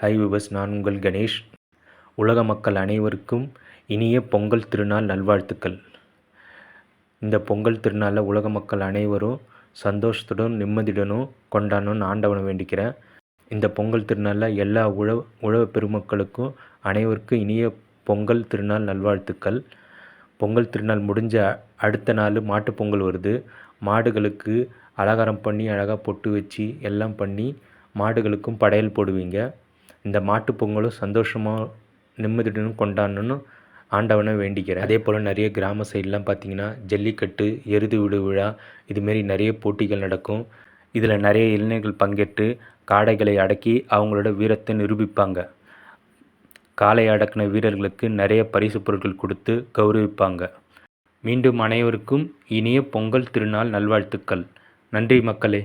High விபஸ் நான் உங்கள் கணேஷ். உலக மக்கள் அனைவருக்கும் இனிய பொங்கல் திருநாள் நல்வாழ்த்துக்கள். இந்த பொங்கல் திருநாளில் உலக மக்கள் அனைவரும் சந்தோஷத்துடன் நிம்மதியுடனும் கொண்டாடணும்னு ஆண்டவனை வேண்டிக்கிறேன். இந்த பொங்கல் திருநாளில் எல்லா உழவு உழவு பெருமக்களுக்கும் அனைவருக்கும் இனிய பொங்கல் திருநாள் நல்வாழ்த்துக்கள். பொங்கல் திருநாள் முடிஞ்ச அடுத்த நாள் மாட்டுப் பொங்கல் வருது. மாடுகளுக்கு அலங்காரம் பண்ணி அழகாக பொட்டு வச்சு எல்லாம் பண்ணி மாடுகளுக்கும் படையல் போடுவீங்க. இந்த மாட்டுப் பொங்கலும் சந்தோஷமாக நிம்மதியுடனும் கொண்டாடணும்னு ஆண்டவனை வேண்டிக்கிறேன். அதே போல் நிறைய கிராம சைட்லாம் பார்த்தீங்கன்னா ஜல்லிக்கட்டு எருது விடு விழா இதுமாரி நிறைய போட்டிகள் நடக்கும். இதில் நிறைய இளைஞர்கள் பங்கேற்று காடைகளை அடக்கி அவங்களோட வீரத்தை நிரூபிப்பாங்க. காலை அடக்கின வீரர்களுக்கு நிறைய பரிசு பொருட்கள் கொடுத்து கௌரவிப்பாங்க. மீண்டும் அனைவருக்கும் இனிய பொங்கல் திருநாள் நல்வாழ்த்துக்கள். நன்றி மக்களே.